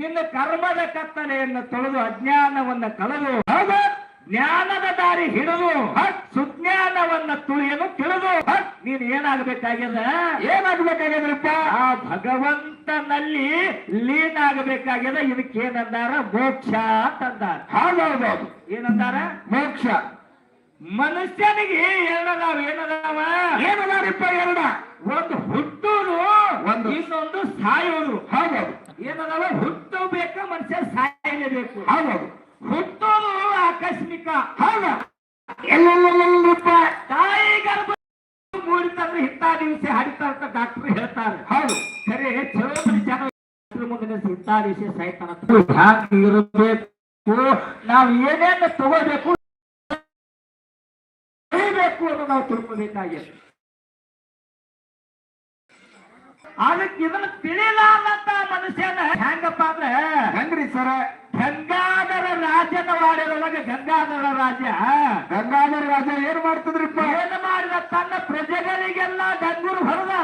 ಇನ್ನು ಕರ್ಮದ ಕತ್ತಲೆಯನ್ನು ತೊಳೆದು ಅಜ್ಞಾನವನ್ನು ಕಳೆದು ಜ್ಞಾನದ ದಾರಿ ಹಿಡಿದು ಸುಜ್ಞಾನವನ್ನ ತುಳಿಯಲು ತಿಳಿದು ನೀನು ಏನಾಗಬೇಕಾಗ್ಯದ ಏನಾಗಬೇಕಾಗ್ಯದ್ರಪ್ಪ ಆ ಭಗವಂತನಲ್ಲಿ ಲೀನ್ ಆಗಬೇಕಾಗ್ಯದ ಇದಕ್ಕೇನಂದಾರ? ಮೋಕ್ಷ ಅಂತಂದಾರ. ಹೌದೌದೌದು ಏನಂದಾರ? ಮೋಕ್ಷ. ಮನುಷ್ಯನಿಗೆ ಎರಡದಾವ ಏನದಾವ? ಏನದಾರಿಪ್ಪ ಎರಡ? ಒಂದು ಹುಟ್ಟೂರು ಒಂದು. ಇನ್ನೊಂದು ಸಾಯೋದು ಹೌದೌದು ಏನದಾವ ಹುಟ್ಟಬೇಕ ಮನುಷ್ಯ ಸಾಯಲೇಬೇಕು ಹೌದು. ಹುಟ್ಟೋದು ಆಕಸ್ಮಿಕ. ಹೌದು. ಎಲ್ಲೆಲ್ಲಪ್ಪ ತಾಯಿ ಗರ್ಭ ಮೂಡಿತಂದ್ರೆ ಇಂಥ ದಿವಸ ಹಡಿತಾ ಅಂತ ಡಾಕ್ಟರ್ ಹೇಳ್ತಾರೆ. ಹೌದು. ಸರಿ ಚಲೋ ಮುಂದಿನ ಮುಂದೆ ಇಂಥ ದಿವಸ ಸಾಯ್ತಾನ ಇರಬೇಕು. ನಾವು ಏನೇನು ತಗೋಬೇಕು ಬೇಕು ಅನ್ನೋ ನಾವು ತಿಳ್ಕೋಬೇಕಾಗಿದೆ ಅದಕ್ಕೆ ಇದನ್ನ ತಿಳಿಲಾರ್ದಂತ ಮನುಷ್ಯನ ಹೆಂಗಪ್ಪ ಅಂದ್ರೆ ಹೆಂಗ್ರಿ ಸರ? ಗಂಗಾಧರ ರಾಜನ ವಾಡ್ಯದೊಳಗೆ ಗಂಗಾಧರ ರಾಜ ಗಂಗಾಧರ ರಾಜ ಏನ್ ಮಾಡ್ತದ್ರಿಪ್ಪ? ಏನ್ ಮಾಡಿದ? ತನ್ನ ಪ್ರಜೆಗಳಿಗೆಲ್ಲ ಗಂಗೂರು ಹೊರದ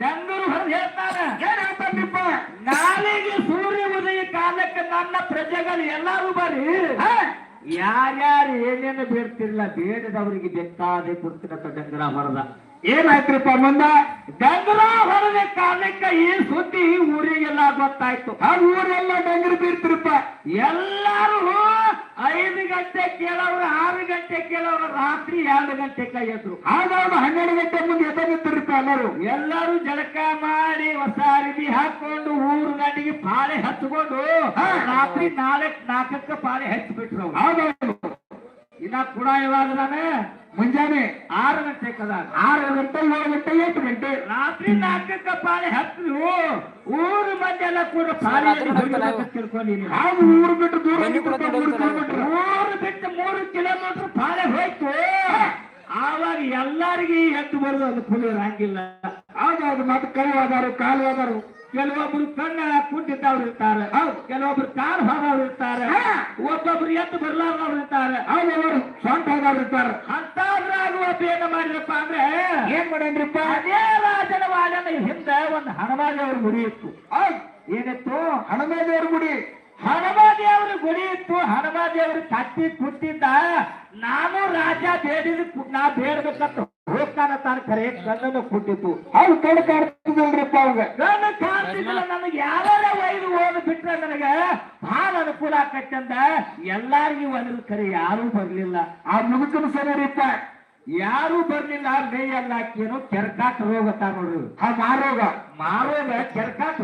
ಗಂಗೂರು ಹೊರದ ಹೇಳ್ತಾನೆ. ಏನ್ ಹೇಳ್ತಾನಿಪ್ಪ ನಾಳೆಗೆ ಸೂರ್ಯ ಉದಯ ಕಾಲಕ್ಕೆ ನನ್ನ ಪ್ರಜೆಗಳು ಎಲ್ಲರೂ ಬರೀ. ಯಾರ್ಯಾರು ಏನೇನು ಬೇಡ್ತಿರ್ಲಿಲ್ಲ ಬೇಡದವರಿಗೆ ಬೇಕಾದೆ ಕೊಡ್ತೀನಂತ ಡಂಗರ ಹೊರದ ಏನಾಯ್ತ್ರಿಪ್ಪ ಮುಂದ? ಡಂಗರ ಹೊರದ ಕಾಲಕ್ಕೆ ಈ ಸುದ್ದಿ ಊರಿಗೆಲ್ಲ ಗೊತ್ತಾಯ್ತು. ಆ ಊರೆಲ್ಲ ಡಂಗರ ಬೀರ್ತಿರಪ್ಪ. ಎಲ್ಲಾರು ಐದು ಗಂಟೆ ಕೇಳವ್ರು ಆರು ಗಂಟೆ ಕೇಳವ್ರು ರಾತ್ರಿ ಎರಡು ಗಂಟೆ ಎದ್ರು ಆದವ್ರು ಹನ್ನೆರಡು ಗಂಟೆ ಮುಂದೆ ಎದ್ದಿರ್ತಿರಪ್ಪ ಎಲ್ಲರೂ. ಎಲ್ಲರೂ ಜಳಕ ಮಾಡಿ ಹೊಸ ಅರಿವಿ ಹಾಕೊಂಡು ಊರು ಗಂಟೆಗೆ ಪಾಳೆ ಹಚ್ಕೊಂಡು ರಾತ್ರಿ ನಾಲ್ಕು ನಾಲ್ಕಕ್ಕೆ ಪಾಳೆ ಹಚ್ಚಿಬಿಟ್ರು ಹೌದೌದು ಇನ್ನ ಕೂಡ ಇವಾಗದಾನೆ ಮುಂಜಾನೆ ಆರು ಗಂಟೆ ಕದ ಆರು ಗಂಟೆ ಏಳು ಗಂಟೆ ಎಂಟು ಗಂಟೆ. ರಾತ್ರಿ ನಾಲ್ಕಕ್ಕ ಪಾಳೆ ಹತ್ತು ಊರು ಮಂದಿ ಎಲ್ಲ ಕೂಡ ಪಾಳೆ ತಿಳ್ಕೊಂಡಿನಿ ನಾವು. ಊರು ಬಿಟ್ಟು ದೂರ ಮೂರು ಊರು ಬಿಟ್ಟು ಮೂರು ಕಿಲೋಮೀಟರ್ ಪಾಳೆ ಹೋಯ್ತು. ಆವಾಗ ಎಲ್ಲಾರಿಗೆ ಎದ್ದು ಬರೋದು ಅದು ಫುಲ್ ಇರಂಗಿಲ್ಲ ಹೌದೌದು ಮತ್ತೆ ಕೈ ಹೋದಾರು ಕಾಲು ಹೋದಾರು ಕೆಲವೊಬ್ರು ಕಣ್ಣ ಕುಂಟಿದ್ದವ್ರು ಇರ್ತಾರೆ. ಹೌದು. ಕೆಲವೊಬ್ರು ಕಾಲು ಹೋದವ್ರು ಇರ್ತಾರೆ. ಒಬ್ಬೊಬ್ರು ಎದ್ದು ಬರ್ಲಾರ್ದವ್ರು ಇರ್ತಾರೆ. ಅವ್ರು ಸ್ವಂತ ಹೋದವ್ರು ಇರ್ತಾರೆ. ಅಂತವ್ರಾಗ ಒಬ್ಬ ಏನ ಮಾಡಿದ್ರಪ್ಪ ಅಂದ್ರೆ ಏನ್ ಮಾಡೇನ್ರಿಪ್ಪ? ಅದೇ ರಾಜನ ವಾಜನ ಹಿಂದೆ ಒಂದು ಹನುಮಾದೇವ್ರ ಗುಡಿ ಇತ್ತು. ಹೌದು. ಏನಿತ್ತು? ಹನುಮಾದೇವ್ರ ಗುಡಿ. ಹನುಮಾದೇವ್ರ ಗುಡಿ ಇತ್ತು. ಹನುಮಾದೇವ್ರ ಕತ್ತಿ ಕುತ್ತಿದ್ದ ನಾನು ರಾಜ ಬೇಡಿದ ನಾ ಬೇಡ್ಬೇಕಂತ ಹೋಗ್ತಾನ ತಾನ ಕರೆ ಕಣ್ಣನ್ನು ಕೊಟ್ಟಿತ್ತು ಅವ್ರು ಕಣ್ಣು ಕಾಡ್ತಿದ್ರಪ್ಪ ಅವಾಗ ಕಣ್ಣು ಕಾಡ್ತಿದ್ದಿಲ್ಲ ನನಗೆ ಯಾರ ವೈದ್ಯರು ಓದ್ ಬಿಟ್ರೆ ನನಗೆ ಬಹಳ ಅನುಕೂಲ ಆಕತ್ತಂದ ಎಲ್ಲಾರಿಗೂ ಒಲಿದ ಕರೆ ಯಾರೂ ಬರ್ಲಿಲ್ಲ. ಆ ಮುದುಕನ ಸರಿಯಪ್ಪ ಯಾರು ಬರ್ಲಿಲ್ಲ. ಮೇ ಎಲ್ಲ ಹಾಕೇನು ಕೆರ್ಕಾಟ ರೋಗ ತಾ ನೋಡ್ರಿ. ಆ ಮಾರೋಗ. ಮಾರೋಗ ಕೆರ್ಕಾಟ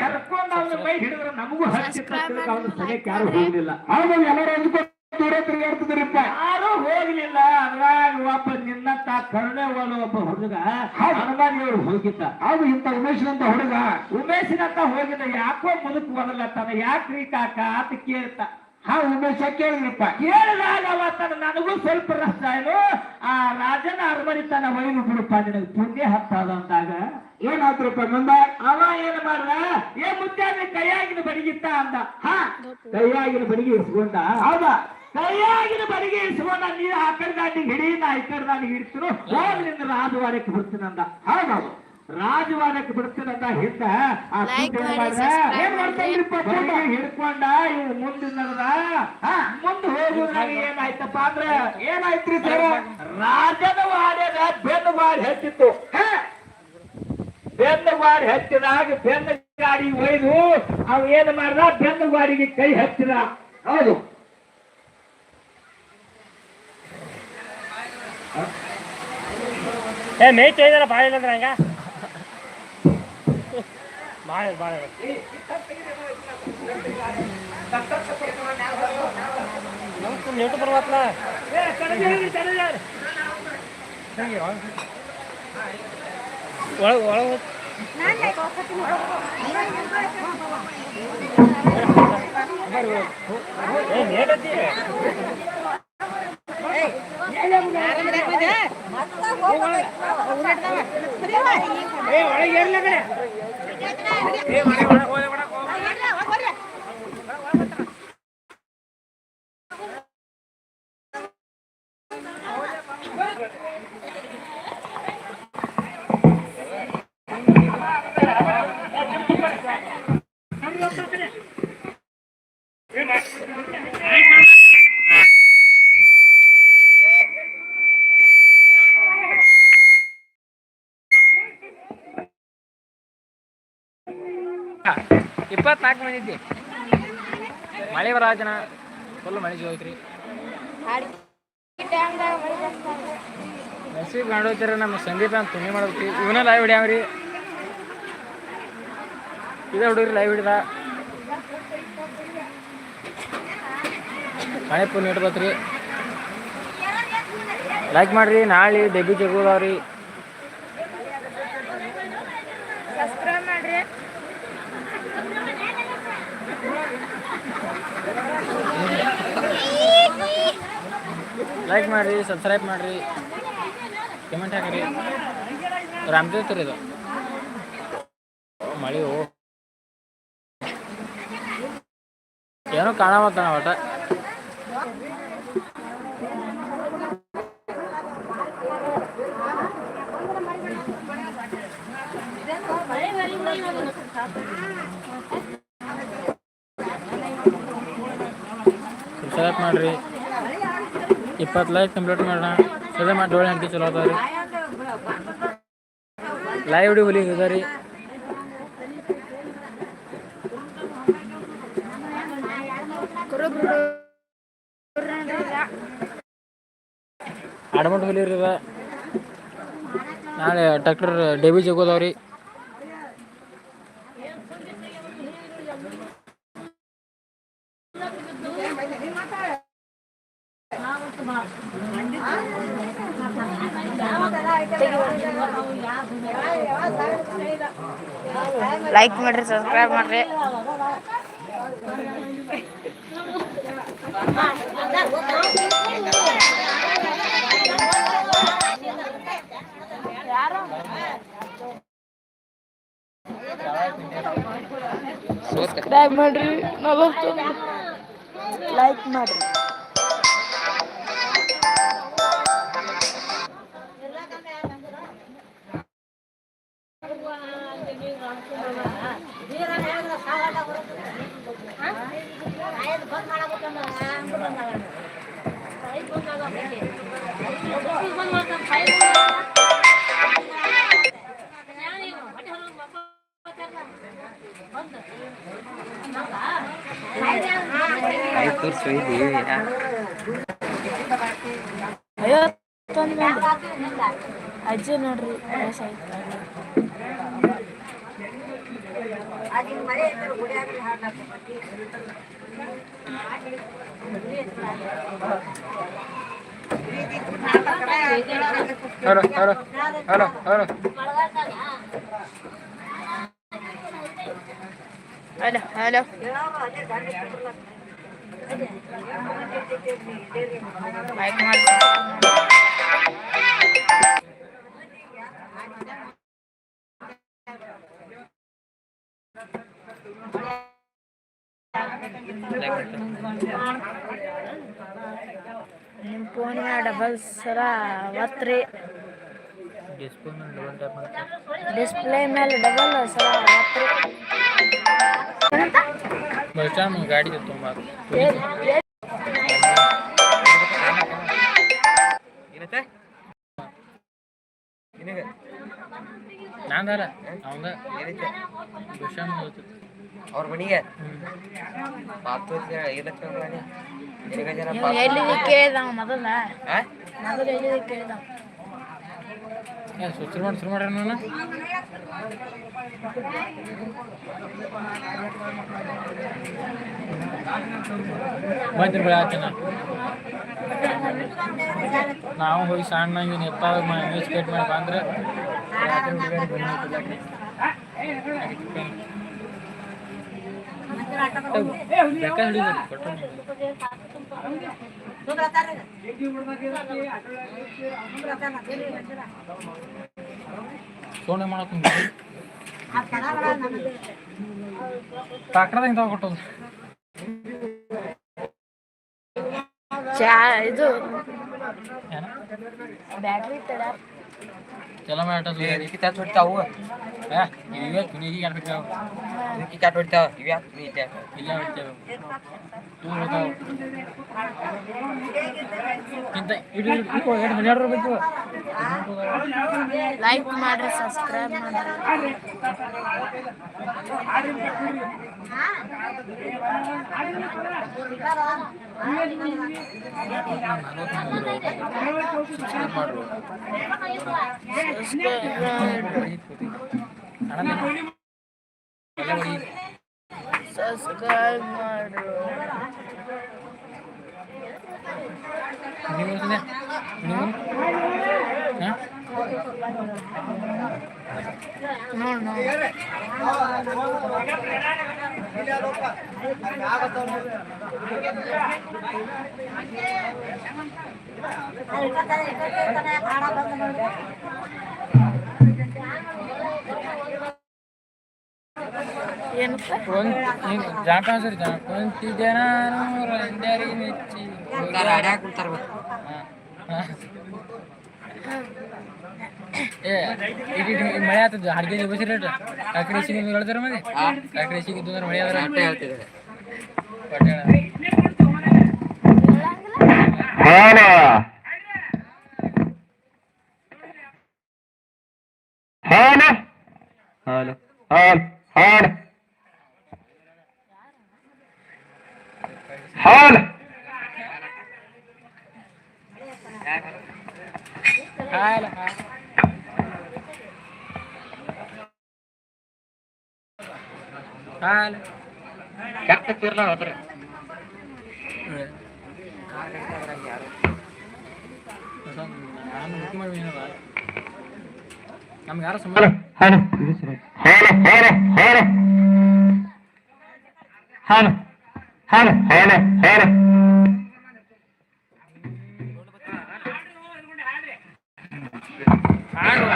ಕೆರ್ಕೊಂಡು ಅವನ ಮೈ ಹಿಡಿದ್ರೆ ನಮಗೂ ಹಚ್ಚಿತ್ತು ಅವನ ಸನಿಯಕ್ಕೆ ಯಾರು ಹೋಗ್ಲಿಲ್ಲ. ಹೌದು ಎಲ್ಲರೂ ಅಂದ್ಕೊಂಡು ದೂರ ತಿರುಗಾಡ್ತಿದ್ರಪ್ಪ ಯಾರು ಹೋಗ್ಲಿಲ್ಲ. ಅದ್ರಾಗ ಒಬ್ಬ ನಿನ್ನಂತ ಕರುಣೆ ಒಳ ಒಬ್ಬ ಹುಡುಗ ಹನುಮಾನಿಯವರು ಹೋಗಿದ್ದ. ಅದು ಇಂತ ಉಮೇಶನಂತ ಹುಡುಗ. ಉಮೇಶನಂತ ಹೋಗಿದ್ದ ಯಾಕೋ ಮುದುಕ್ ಬದಲತ್ತಾನ ಯಾಕ್ರಿ ಕಾಕ ಅಂತ ಕೇಳ್ತ. ಹಾ ಉಮೇಶ ಕೇಳಿದ್ರಪ್ಪ. ಕೇಳಿದಾಗ ಅವತ್ತನ ನನಗೂ ಸ್ವಲ್ಪ ರಸ್ತ ಏನು ಆ ರಾಜನ ಅರಮನೆ ತನ ಒಯ್ದು ಬಿಡಪ್ಪ ನಿನಗೆ ಪುಣ್ಯ ಹತ್ತದ ಅಂದಾಗ. ಏನಾದ್ರಪ್ಪ ಮುಂದ ಅವ ಏನ್ ಮಾಡ್ದ? ಏ ಮುದ್ದಾನೆ ಕೈಯಾಗಿನ ಬಡಿಗಿತ್ತ ಅಂದ. ಹಾ. ಕೈಯಾಗಿನ ಬಡಿಗೆ ಇಸ್ಕೊಂಡ ಹೌದಾ? ಕೈಯಾಗಿನ ಬಡಿಗೆ ಇಸ್ಕೊಂಡ ನೀರು ಆ ಕಡೆ ದಾಟಿಗೆ ಹಿಡಿ ನಾ ಈ ಕಡೆ ದಾಟಿಗೆ ಹಿಡಿದ್ರು ಹೋಗಿ ನಿನ್ನ ರಾಜವಾಡಕ್ಕೆ ಬಿಡ್ತೀನಂದ ಹೌದೌದು ರಾಜವಾಡಕ್ಕೆ ಬಿಡ್ತೀನಂದ ಹಿಂದ ಆ ಮಾಡಿ? ಹಿಡ್ಕೊಂಡ ಇವ್ ಮುಂದಿನ ಮುಂದೆ ಹೋಗುದ್ರಾಗ ಏನಾಯ್ತಪ್ಪ ಅಂದ್ರೆ ಏನಾಯ್ತ್ರಿ ಸರ್? ರಾಜನ ವಾಡ್ಯದ ಬೆನ್ನು ಬಾಡಿ ಹೆಚ್ಚಿತ್ತು. ಹಾ! ಬೆನ್ನು ಗಾಡಿ ಹಚ್ಚಿದಾಗ ಬೆನ್ನು ಗಾಡಿ ಒಯ್ದು ಅವ್ ಏನ್ ಮಾಡ್ದ? ಬೆನ್ನು ಬಾಡಿಗೆ ಕೈ ಹಚ್ಚಿದ. ಹೌದು. ಏ, ಮೇಯ್ತ ಇದಾರ ಭಾಳ ಇಲ್ಲಂದ್ರೆ ಹಂಗ? ಭಾಳ ಭಾಳ ನೀವು ಬರ್ಬತ್ತಲ್ಲ ಒಳಗೆ ಒಳಗೆ ಏ ಲೇಟ್ ಐತಿ ಏ ಒಳಗೆ ಏರ್ಲ ಕಡೆ ಏ ಒಳಗೆ ಒಳಗೆ ಹೋದೆ ಒಳಗೆ ಹೋಗ್ಬೇಡ. ಇಪ್ಪತ್ನಾಲ್ಕು ಮಂದಿ ಇದ್ದಿ ಮಳೆ ಬರಾಜನ ಫುಲ್ ಮಳೆ ಜೋಯ್ತ್ರಿ. ಮೆಸೇಜ್ ಕಾಣೋತಿರ ನಮ್ಮ ಸಂದೀಪ ಅಂತ ತುಣಿ ಮಾಡ್ಬೇಕು ಇವನ ಲೈವ್ ಹಿಡಿಯಾವ್ರಿ ಇದೇ ಹುಡುಗ್ರಿ ಲೈವ್ ಹಿಡಿದ. ಮಳೆ ಫುಲ್ ಇಡ್ಬೇಕ್ರಿ ಲೈಕ್ ಮಾಡ್ರಿ, ನಾಳೆ ಡೆಬ್ಬಿ ಜಗೋದವ್ರಿ ಲೈಕ್ ಮಾಡ್ರಿ ಸಬ್ಸ್ಕ್ರೈಬ್ ಮಾಡ್ರಿ. ಕಮೆಂಟ್ ಹಾಕ್ರಿ. ರಾಮದೇವ್ ಇದು. ಮಳೆ ಏನೋ ಕಾಣವತ್ತಾನ ಒಟ್ಟ. ಸಬ್ಸ್ಕ್ರೈಬ್ ಮಾಡ್ರಿ. ಇಪ್ಪತ್ತು ಲೈಕ್ ಕಂಪ್ಲೀಟ್ ಮಾಡೋಣ. ಸದೇ ಮಾಡಿ ಡೋಳೆ ಹಂಟಿ ಚಲೋ ಅದಾವ ರೀ ಲೈವ್ ವಿಡಿಯೋ ಹುಲಿ ಅದ ರೀ ಆಡಮಂಟ್ ಹುಲಿ ರೀ ಇದ ನಾಳೆ ಟ್ರ್ಯಾಕ್ಟರ್ ಡೆಬಿ ಜಗೋದವ್ ಲೈಕ್ ಮಾಡ್ರಿ ಸಬ್ಸ್ಕ್ರೈಬ್ ಮಾಡ್ರಿ. ಸಬ್ಸ್ಕ್ರೈಬ್ ಮಾಡ್ರಿ ನಲವತ್ತೊಂದು. ಲೈಕ್ ಮಾಡ್ರಿ. ಐವತ್ತೊಂದು ಮಂದಿ ಅಜ್ಜಿ ನೋಡ್ರಿ ವಯಸ್ಸಾಯ್ತು hello hello hello hello hello hello like ಮಾಡಿ ನಿಮ್ಮ ಫೋನಿನ ಡಬಲ್ ಸಲ ಒತ್ರಿ ಡಿಸ್ಪ್ಲೇ ಮೇಲೆ ಡಬಲ್ ಟ್ಯಾಪ್ ಡಿಸ್ಪ್ಲೇ ಮೇಲೆ ಡಬಲ್ ಸಲ ಒತ್ರಿ ಬಸ್ ಸ್ಟ್ಯಾಂಡ್ ಗಾಡಿ ತುಂಬ ನಾಂದಾರ ಅವಂದ ಬಸ್ ಸ್ಟ್ಯಾಂಡ್ ಹೋಗ್ತೈತಿ ಅವ್ರ ಮನೆಗೆ? ಜನ ನೀವು ಎಲ್ಲಿದೆ ಕೇಳಿದ ಮೊದಲ? ಮೊದಲು ಎಲ್ಲಿದೆ ಕೇಳಿದ ಏ ಶುರು ಮಾಡಿ ಶುರು ಮಾಡ್ರಿ ನಾನು ಬಂದ್ರಿ ಬೆಳೆ ನಾವು ಹೋಗಿ ಸಣ್ಣಂಗೆ ಎತ್ತಾಗ ನ್ಯೂಸ್ ಮಾಡಿ ಬಂದ್ರೆ ಬೇಕಾ ನೀವು. ಸೋಣೆ ಮಾಡಕ್ ಟ್ರಾಕ್ಟರ್ದಾಗ ಕೊಟ್ಟದು ಚಾ ಇದು ಏನ? ಬ್ಯಾಟ್ರಿ ತಡ ಚಲ ಮಾಟ ಏ, ಲಿಖಿತ ಸುಡ್ತಾವು ಇವೇ ತುನಿಗೆ ಅನ್ಬೇಕು. ಇದಕ್ಕೆ ಕ್ಯಾಟ್ ಹೊಡಿತಾವ ಇವ್ ನೀ ಇಲ್ಲ ಇಲ್ಲ ಎರಡು ಲೈಕ್ ಮಾಡ್ರಿ ಸಬ್ಸ್ಕ್ರೈಬ್ ಮಾಡ್ರಿ. ಅಣ್ಣ. ಸಬ್ಸ್ಕ್ರೈಬ್ ಮಾಡು. ನೀವು ನೀವು ಜಾಂಪಾನ ಸರಿ ಕುಂತಿದ್ದೆ ನಾನು ರಂಜಾರಿಗೆ ನೆಚ್ಚಿ ಏ ಮಳೆ ಆತದ್ದು ಹಾಡ್ಗೆ ಬಸಿರ ಕಾಕಡೆ ಹೇಳ್ತಾರ ಮನೆ? ಕಾಕಡೆ ಮಳೆ ಆದ್ರೆ ಹೇಳ್ತಿದ್ದಾರೆ ಹಾಲು. ಹಾಲು. ಹಾಲು. ಹಾಲು. hal. Hal. Hal. Halo, halo, halo, halo, halo, halo, halo, halo, halo, ಹಾಲು ಹಾಲು ಹಾಲು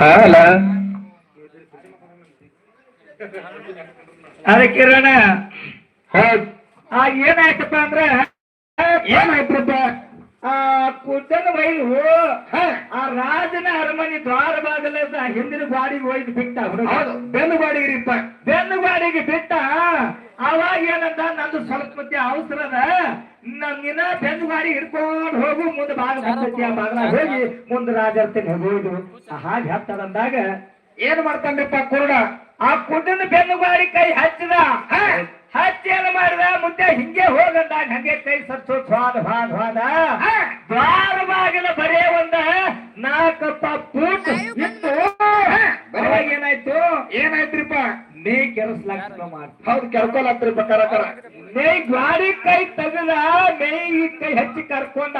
ಹಾಲ ಅರೆ ಕಿರಣ. ಆ ಏನಾಯ್ತಪ್ಪ ಅಂದ್ರ ಏನಾಯ್ತಪ್ಪ? ಆ ಕುದ್ದನ ವೈಲು ಆ ರಾಜನ ಅರಮನೆ ದ್ವಾರ ಬಾಗಲ ಹಿಂದಿನ ಗಾಡಿಗೆ ಒಯ್ದು ಬಿಟ್ಟ ಹೌದು. ಬೆನ್ನು ಬಾಡಿಗೆ ಬೆನ್ನು ಬಾಡಿಗೆ ಬಿಟ್ಟ? ಅವಾಗ ಏನಂದ? ನಂದು ಸ್ವಲ್ಪ ಮತ್ತೆ ಅವಸರ ಅದ. ನಿನ್ನ ಬೆನ್ನು ಗಾಡಿ ಹಿಡ್ಕೊಂಡು ಹೋಗು. ಮುಂದೆ ಬಾಗ ಬರ್ತೈತಿ ಆ ಬಾಗಲ ಹೋಗಿ ಮುಂದೆ ರಾಜರ್ತೀನಿ ಹೋಗುವುದು ಹಾಗೆ ಹತ್ತದಂದಾಗ ಏನ್ ಮಾಡ್ತಾನ್ರಿಪ್ಪ ಕುರುಡ? ಆ ಕುಡ್ಡನ ಬೆನ್ನು ಗಾಡಿ ಕೈ ಹಚ್ಚಿದ. ಹ? ಹಚ್ಚಿ ಏನ್ ಮಾಡಿದ ಮುಂದೆ ಹಿಂಗೆ ಹೋಗಂದಾಗ ಹಂಗೆ ಕೈ ಸತ್ತು ಸ್ವಾದ ಭಾದ ಭಾದ ದ್ವಾರ ಬಾಗಿಲ ಬರೇ ಒಂದ ನಾಲ್ಕಪ್ಪ ಪೂಟ್ ಇತ್ತು. ಏನಾಯ್ತು? ಏನಾಯ್ತ್ರಿಪ್ಪ? ಮೇ ಕೆರಸ್ಲಾಕ ಹೌದು ಕೆರ್ಕೊಲಾತ್ರಿಪ್ಪ ಕರ ಕರ ನೈ ಗಾಡಿ ಕೈ ತೆಗೆದ ನೈ ಕೈ ಹಚ್ಚಿ ಕರ್ಕೊಂಡ